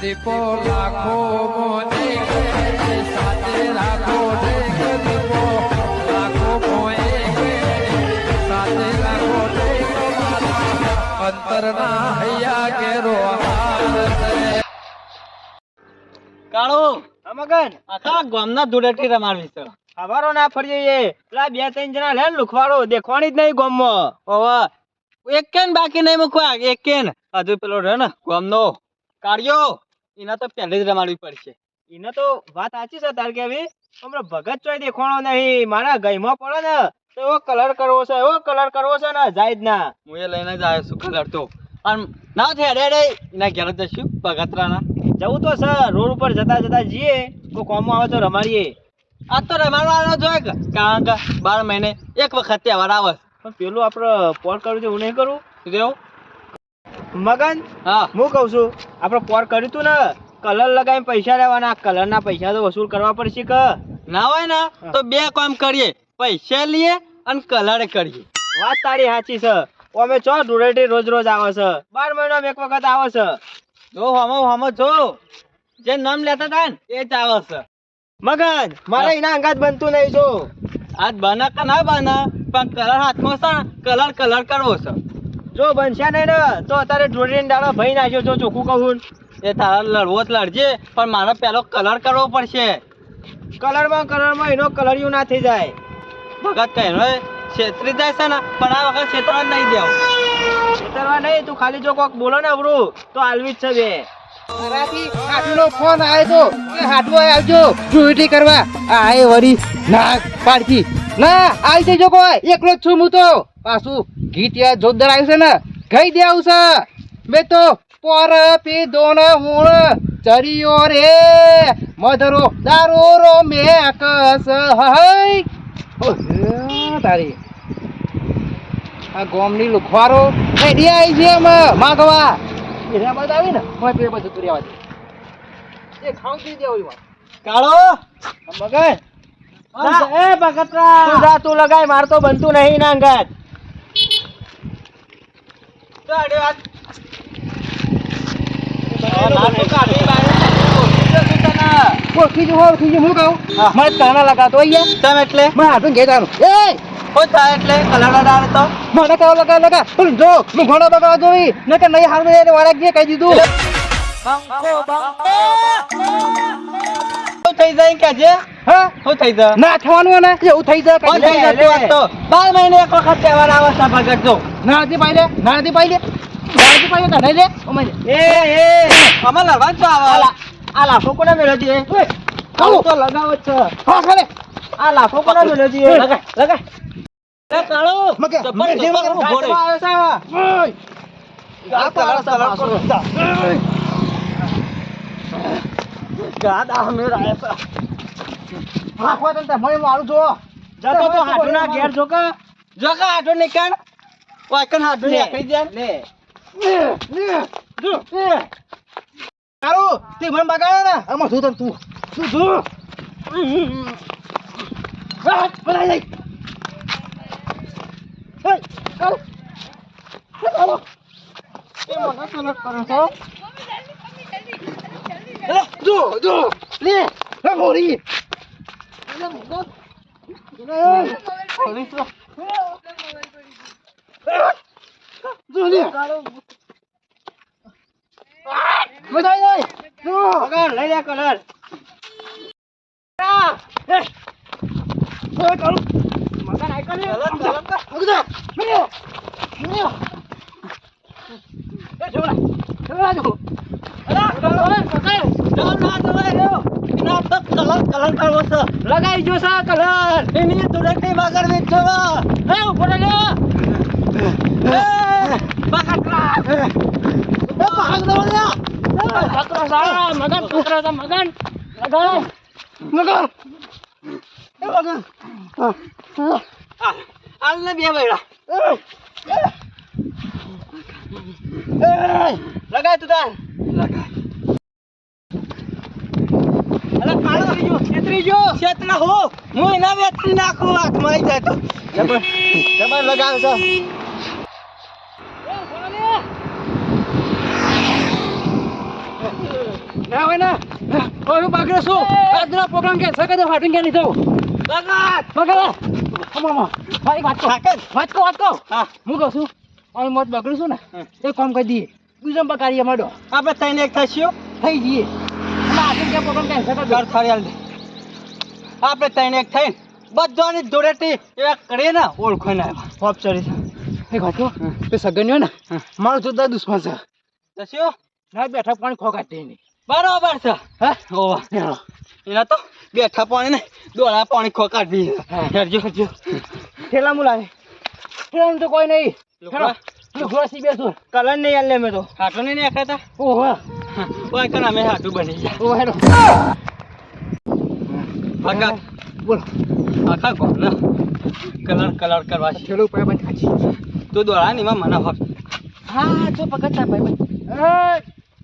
દીપો લાખો મોને સાથે રાખો દીપો. લાખો મોએ સાથે રાખો અંતરના હૈયા કેરો કાળો અમગન આખા ગામના ધૂળેટી રમાડવી છે ખબરો ના ફરીએ પેલા બે ત્રણ જણા લે લુખવાડો દેખવાની જ નહીં ગોમમાં. હવે એક કેન બાકી નહીં મૂકવા એક કેન. હજુ પેલો રે ને ગામનો. કાઢ્યો એના તો પહેલે જ રમાડવી પડશે. એને તો વાત સાચી છે તાર કેવી? હમણાં ભગત ચોય દેખવાનો નહીં, મારા ગઈમાં પડે ને, તો એવો કલર કરવો છે, એવો કલર કરવો છે ને જાય જ ના. હું એ લઈને જ આવ્યો છું કલર તો. અને ના છે અરે અરે, એના ઘેર જશું બગતરાના જવું તો સર રોડ ઉપર જતા જતા જઈએ, કોઈ કોમમાં આવે તો રમાડીએ. આ તો રમાડવાનો જોઈએ કે કારણ કે બાર મહિને એક વખત તહેવાર આવે. પણ પેલું આપણે ફોન કરવું છે હું નહીં કરું રેવ મગન હા. હું કહું છું આપણે પોર કર્યું તું ને કલર લગાવીને પૈસા લેવાના કલરના પૈસા તો વસૂલ કરવા પડશે કે? ના હોય ને તો બે કામ કરીએ પૈસા લઈએ અને કલર કરીએ. વાત તારી સાચી છે. અમે છો ધૂળેટી રોજ રોજ આવે છે? બાર મહિનામાં એક વખત આવે છે? જો હમો હમો જો. જે નામ લેતા હતા ને એ જ આવે છે. મગન મારે એના અંગાત બનતું નહીં જો. આજ બના કે ના બના પણ કલર હાથમાં છે કલર કલર કરવો છે. જો બનશે નહીં ને તો અત્યારે ઢોળીને દાડો ભાઈ નાખ્યો જો ચોખ્ખું કહું. એ તારા લડવો જ લડજે પણ મારે પેલો કલર કરવો પડશે. કલરમાં કલરમાં એનો કલરિયું ના થઈ જાય. ભગત કહેનો છેતરી જાય છે ને પણ આ વખત છેતરવા જ નહીં દેવ. છેતરવા નહીં તું ખાલી જો કોક બોલો ને અવરું તો આલવી જ છે બે. ફોન આવ્યો તો કે આવજો ડ્યુટી કરવા. આ એ વરી ના પાડતી. ના આવી જજો કોઈ એકલો જ છું હું તો. પાછું ગીત યાર જોરદાર આવ્યું છે ને ગઈ દે આવું મેં તો પર પીધો ને હું ચરિયો રે. મધરો દારો રો મેકસ હઈ ઓ, તારી. આ ગોમની લુખવારો. રેડી આવી છે એમ માગવા. એના બાદ આવી ને હોય બે બધું તું રહેવા એ ખાવ પી દેવું કાળો મગન જા, ભગતરા. તું જા તું લગાય માર તો બનતું નહીં ના અંગાત. એ થઈ જાય કે હા? શું થઈ જાય ના થવાનું ને એવું થઈ જાય કઈ થઈ જાય તો. બાર મહિને એક વખત તહેવાર આવે છે ભગત જો. ના નથી પાઈ લે ના નથી પાઈ લે. ના નથી પાઈ લે તને લે. ઓમે એ એ. અમે લડવા તો આવે. આ આ લાફો કોને મેળ્યો છે ઓય તો લગાવો છે. હા ખાલે. આ લાફો કોને મેળ્યો છે લગાય લગાય. કાળો. મગે, જબર મગે, જબર મગે, ઊભો રહે. આવ્યો છે આ કલર કલર કરો. ગાદ આ મેળ તને મારું જો જતો તો હાથુના ઘેર જો કે જો કે હાથો નીકળ વાયકન હાથો નીકળી જાય લે. જો તારું તે મને બગાડ્યો ને. આમાં શું તને તું? તું જો હા બોલાય લઈ હે કાળો હે એ મને કલર કરે છે જો જો. લે હે લઈ જો મગન લઈ લે કલર ઓય કાળો મગન આઈ કર કલર કલર કર. અગદા મેયો મેયો એ જોડા જોડા જો જો ના તો કલર કલર કરવો છે લગાઈ જો સા કલર એની ધૂળેટી બગાડવી જ છે વા. હે ઉપર લે એ, બગાડલા. એ ભાગ દો લે પકડો સા મગન પકડો તો મગન લગાવ મગન એ મગન આ, આલ ને બે બૈડા. લગાય તું તાર. લગાય. અલા, કાળો થઈ ગયો. છેતરી ગયો. છેતરા હો. હું એના વેચી નાખું હાથમાં આવી જાય તો. જબર જબર લગાવ સા એ, ના હોય ને. હવે બાગડે શું આજનો પ્રોગ્રામ કે સકે ફાટીને કે નહીં થવું બગા અમામા ભાઈ વાત કહો. વાત કહો વાત કહો. હા. હું કહું છું અહીં મોત બગડું છું ને એ કામ કરી દઈએ. બીજો બકારી મળો આપણે થઈને એક થઈશું. થઈ જઈએ. આપણે થઈને એક થઈને બધાની જોડેથી એક કરીએ ને ઓળખો ને હોપ ચડી એ વાત તે સગન્યો ને મારો જોરદાર દુશ્મન છે. દસ્યો ના બેઠા પાણી ખોકાતી નહીં. બરોબર છે. હે? ઓવા એના તો બેઠા પાણી ને દોડા પાણી ખોકાતી દી હા. ઠેલા હેરજો ઠેલા તો કોઈ નહીં. સી બેસો. કલર નહીં આલે મેં તો. હાટો નહીં નાખ્યા તા? ઓહો. ઓય કણ અમે હાટું બની ગયા ઓહો હેલો આખા બોલો. આખા ઘરનો કલર કલર કરવા છે. ઠેલો ઉપર બંધ ખાચી તું દોડા ની માં મને હોત હા જો પકડતા ભાઈ ભાઈ.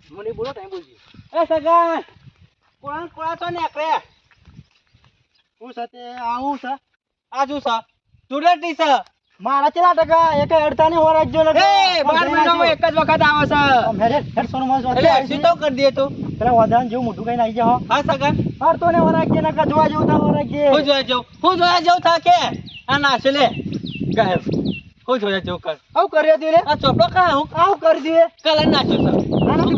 એ મને બોલો ટાઈમ બોલજી. એ સગન કોણ કોણ તો નીકળે હું સાથે આવું છે. આજુ સા ધૂળેટી છે? મારા ચેલા ટકા એક ને એ મહિનામાં જ વખત આવે છે. હેડ હેડ સોનું માં એટલે હસી તો કરી દે તું. પેલા વાદાન જેવું મોટું કઈ આવી જાઓ. હા સગન હાર તો ને હો રાખજે ને જોવા જેવું તા હો હું જોયા જવું હું જોયા જવું થા કે? આ નાશે લે. ગાય હું જોયા જવું કર. આવું કર્યો રે આ ચોપડો કા હું. આવું કરી દે કલર નાખ્યો છે.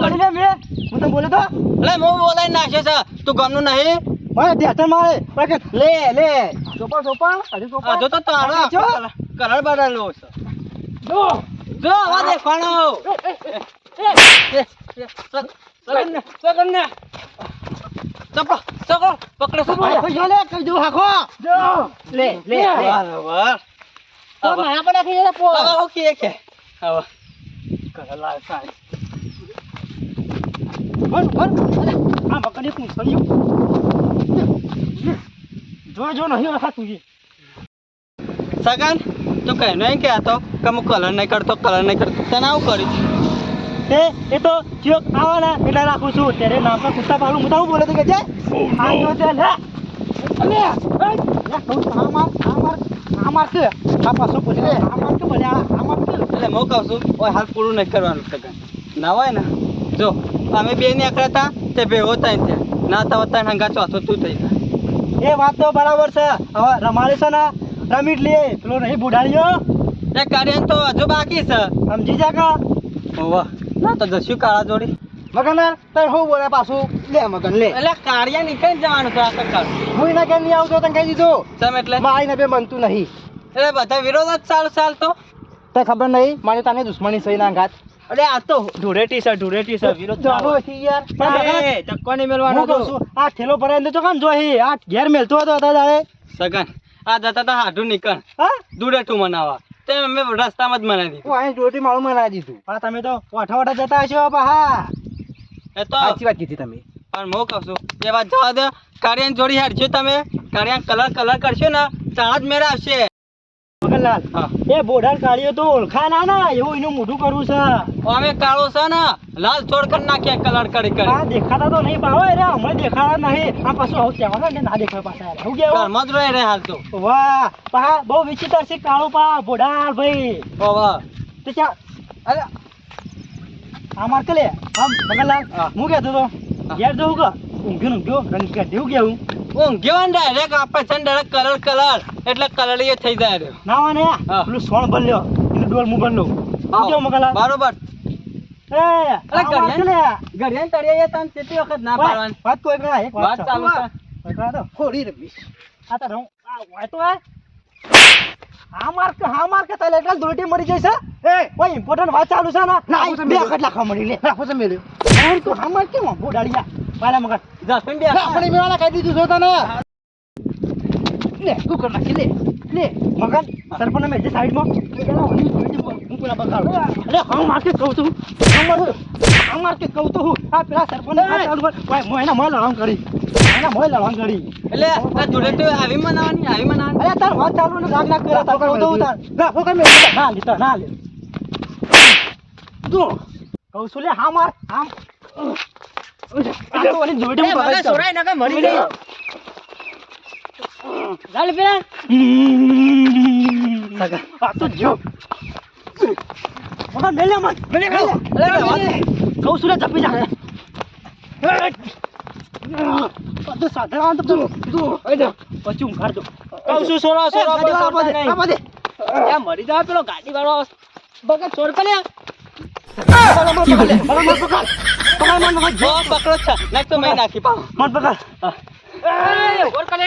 કરી લે મેં. હું તો બોલે તો? એટલે હું બોલાઈ નાખ્યો છે. તું ગમનું નહીં? મારે ધ્યાન મારે. લે લે. ચોપા ચોપા હજી ચોપા જો તો તારો. કલર બદલેલો છે. જો. જો આવા દેખાણો સગન સગન ને ચપડો ચપડો પકડો આખો જો લે કઈ જો હાખો જો. લે લે બરાબર. તો મારા પર નાખી દે પો હવે હું કે કે હવે કલર લાવ સારી. ભર ભર. આ મકની કું સળિયો જો જો નહીં આખા તુજી સગન તું કઈ નહીં કે તો કે હું કલર નહીં કરતો કલર નહીં કરતો. તને આવું કર્યું? એ એ તો ચિયોક આવાના એટલે રાખું છું. ત્યારે નામ પર કુત્તા પાલું હું તો બોલે તો કે જાય આ જો તે લે. અલે એ લે કહું છું, આ માર આ માર આ માર કે આ પાછો બોલે. આ માર કે બોલે આ આ માર કે એટલે હું કહું છું ઓય હાલ પૂરું નહીં કરવાનું સગન ના હોય ને? જો અમે બે નીકળ્યા હતા તે બે હોતા ત્યાં ના તો હોતા હંગા ચોથો તું થઈ જાય એ વાત તો બરાબર છે. હવે રમાડી છે ને રમી જ લે. પેલો નહીં બુઢાડ્યો એ કાર્ય તો હજુ બાકી છે. સમજી જા કા? ઓવા ના તો જશું કાળા જોડી. મગન તાર હું બોલે પાછું? લે મગન લે. એટલે કાર્ય નીકળી જ જવાનું છે આ કાળ હું એના કે નહીં આવતો તને કહી દીધું. તમે એટલે? મારી બે બનતું નહીં. એટલે બધા વિરોધ જ ચાલ ચાલતો તને ખબર નહીં? મારે તને દુશ્મની સહી ના ઘાત. અરે આ તો ધૂળેટી છે ધૂળેટી છે વિરોધ ચાલો. યાર. પણ ધક્કો નહીં મેળવાનો હું કહું છું આ થેલો ભરાઈને તો કામ જોઈ. આ ઘેર મેલતો હતો દાદા સગન આ જતા તા હાઢું નીકળ. હા? દૂડેઠું મનાવા. તે અમે રસ્તામાં જ મનાવી દીધું. હું અહીં જોડી મારું મનાવી દીધું. પણ તમે તો વાઠા વાઠા જતા હશો પા એ તો સાચી વાત કીધી તમે. પણ હું કહું છું એ વાત જવા દે. કાર્યન જોડી હાડશો તમે. કાર્યન કલર કલર કરશો ને ત્યાં જ મેળ આવશે મગનલાલ એ તો ઓળખા ના ના એવું એનું મોઢું કરવું છે. અમે કાળો છે ને લાલ છોડ કરી નાખ્યા કલર કરી કરી. આ દેખાતા તો નહીં પાવો રે હમણાં દેખાડા નહીં. આ પાછું આવું કહેવાનું ને ના દેખાય પાછા હું કેવું ઘરમાં જ રહે હાલ તો. વાહ પા બહુ વિચિત્ર છે કાળો પા બોઢાર ભાઈ. ઓવા તો અરે આ માર કે લે આમ મગનલાલ હું. કહેતો તો હા. જવું કે ઊંઘ્યો ઊંઘ્યો રંગ કે દેવું કેવું ઊંઘ્યો ને ડાયરેક્ટ આપે છે ને ડાયરેક્ટ કલર કલર. એટલે કલર એ થઈ જાય ના હોય ને પેલું સોણ ભલ્યો ડોલ મું કેવું મગનલાલ બરોબર. તળિયે તને કેટલી વખત ના પાડવાની. વાત કોઈ ના, એક વાત ચાલુ છે. ખોડી રમી. આ તારે હું- આ હોય તો હા માર કે હા માર કે તારે એટલા જ દોરટી મરી જશે? એ કોઈ ઇમ્પોર્ટન્ટ વાત ચાલુ છે ને? ના બે લાખવા મળી લે. રાખો તો હા માર કેમ બોડાડિયા પાલા મગર જસમીન બે આપણે મેવાના કહી દીધું જોતા તને લે તું કર નાખી લે. લે મગન સરપંચ મેં જે સાઈડમાં. હું પેલા બગાડું. અરે હા માર કે કહું છું. હા માર હા માર કે કહું તો હું. આ પેલા સરપંચ ચાલુ કર ભાઈ હું એના મોય લડામ કરી. એના મોય લડામ કરી. એટલે આ ધૂળેટી આવી મનાવાની આવી મનાવાની. અરે તાર વાત ચાલુ ને કરે તાર કહું તો હું તાર ના ફોકર મે ના લીધા ના લે. તું કહું છું લે હા માર. આમ આ તો ઓલી જોડે હું બગાડ સોરાય ના કે મરી ગઈ ચાલ પેલા. આ તો જો. મગન મેલે મત મેલે મેલે. કહું છું લે જપી જા. બધું સાધન આવે તો બધું આવી જાઓ. પછી ઊંઘાડ દો કહું છું. આ પાસે. ત્યાં મરી જાય પેલો ગાડી વાળો બગા ચોર કરે પકડ, મન પકડ. જો પકડો છે નાખ તો મેં નાખી પાવ મન પકડ. ચોર કરે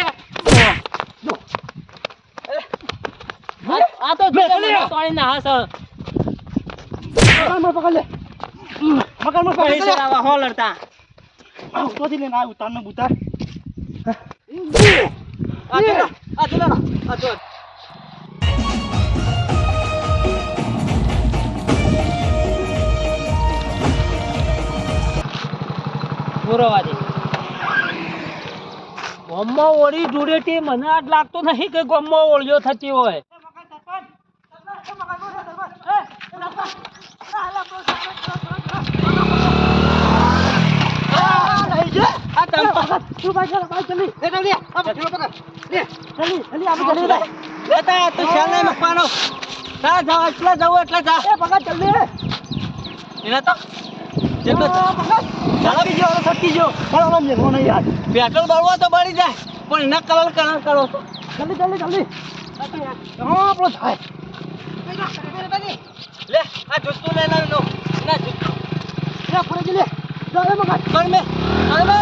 આ તો તોડી ના હસ પકડ, મન પકડ લે. પકડ, મન પકડ લે. આવા હો લડતા આ ઉપરથી લઈને આ ઉતારનો ઉતાર. આ ચલો આ ચલો આ ચલો દે ગોમમાં ઓળી જોડેથી મને આજ લાગતો નહીં કે ગોમમાં ઓળીઓ થતી હોય. તું જલ્દી. પેટ્રોલ બળવા તો બળી જાય પણ એના કલર કલર કરો જલ્દી, જલ્દી, જલ્દી. આપણો થાય. લે આ જુસ્તું લઈને આવી લો ના જુસ્તું લે, ફરેજી લે. જા, એ મગજ. કર મે કર મે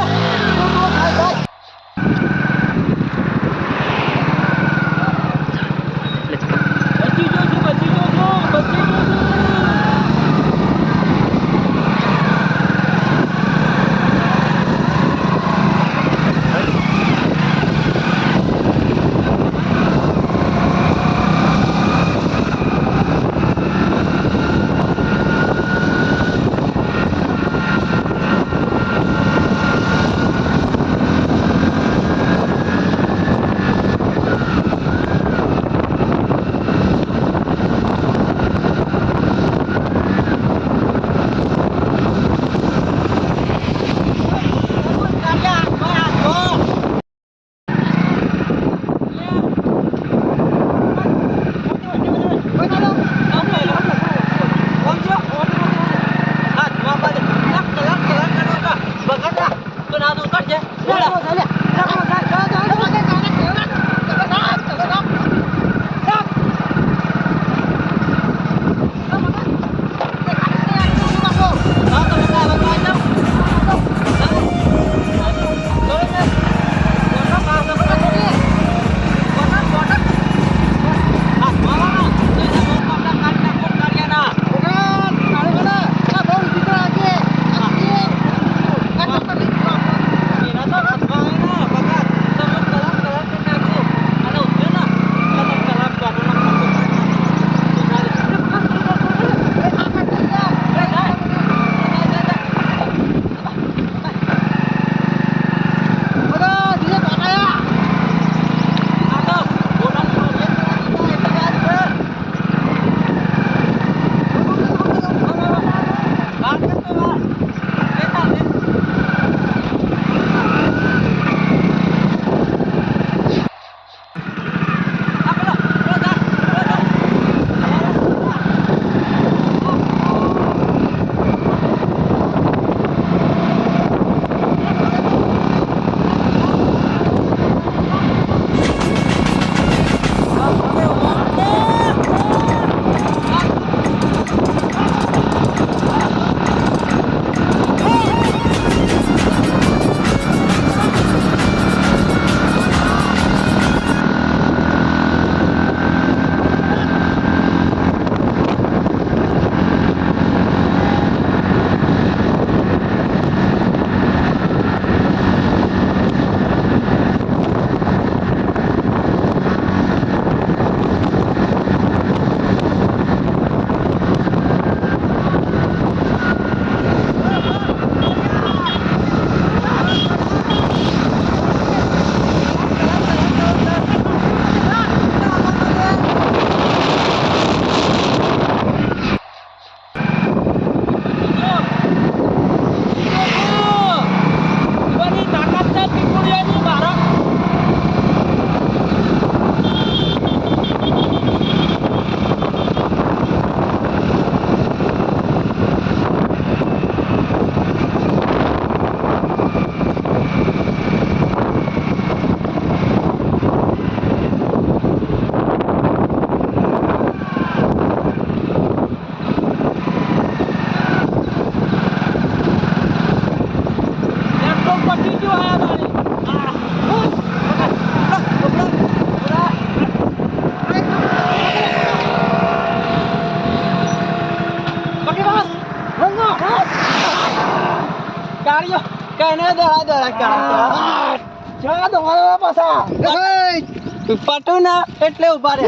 પટુ ના એટલે ઊભા રે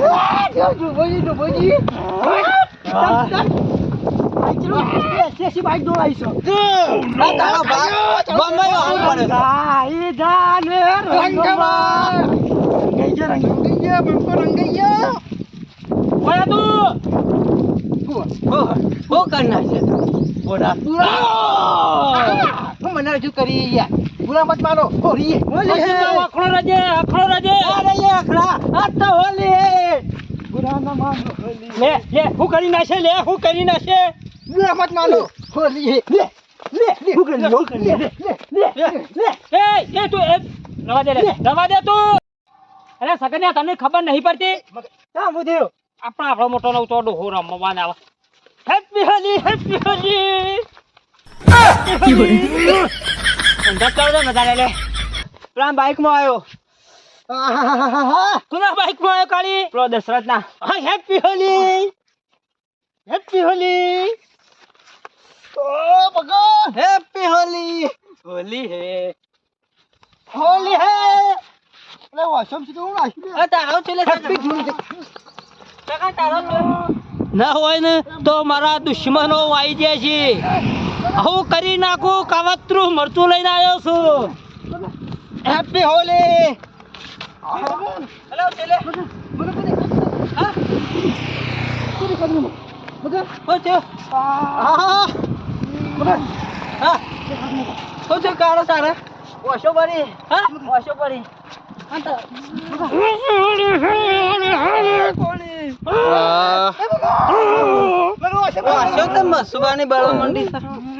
ડુબોજી ડુબોજી એસી બાઈક દોડાઈશો આ તારો ભાગ બમ્બઈ આવવું પડે ઈ જાને રંગમાં રંગાઈ ગયા રંગાઈ ગયા બંકો રંગાઈ ગયા ઓય તું હો હો કરના છે. બોડા હું મને રજૂ કરી યાર. પૂરા મત માનો. હોરીએ અખડો રજે અખડો રજે. અરે યે અખડા આ તો હોલી. પૂરા ના માનો હોલી લે લે હું કરી નાખે લે હું કરી નાખે. પૂરા મત માનો. હોલીએ લે લે લે. હું કરી હું કરી લે લે લે લે. એ એ તું એ રવા દે લે. રવા દે તું. અરે સગન્યા તને ખબર નહીં પડતી? કા મુધ્યો આપણા આપણો મોટો નવ ચોડો હો રમવા આવે. હેપી હોલી હેપી હોલી પેલા બાઈકમાં આવ્યો. કોના બાઈકમાં આવ્યો કાળી? પ્રો દશરથ ના હેપી હોલી હેપી હોલી ઓ ભગવાન. હેપી હોલી હોલી હે. હોલી હે. અરે થી તો હું નાખી દે. તારો છે લે હેપી ના હોય ને તો મારા દુશ્મનો આવી જાય છે. હું કરી નાખું કાવતરું મરચું લઈને આવ્યો છું. હેપી હોલી કાળો તારે? ઓશો પડી. હા? ઓશો પડી.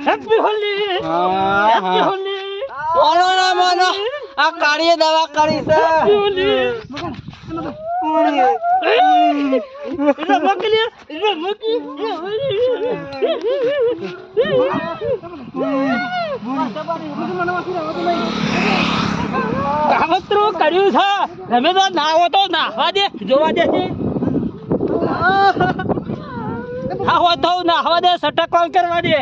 હેપી હોલી હેપી હોલી મોનો મોનો આ કાળીએ દવા કરી છે રમકલી રમકલી કાવતરું કર્યું છે. તમે તો નાહો તો નાહવા દે જોવા દે છે. નાહો તો નાહવા દે સટક કોલ કરવા દે?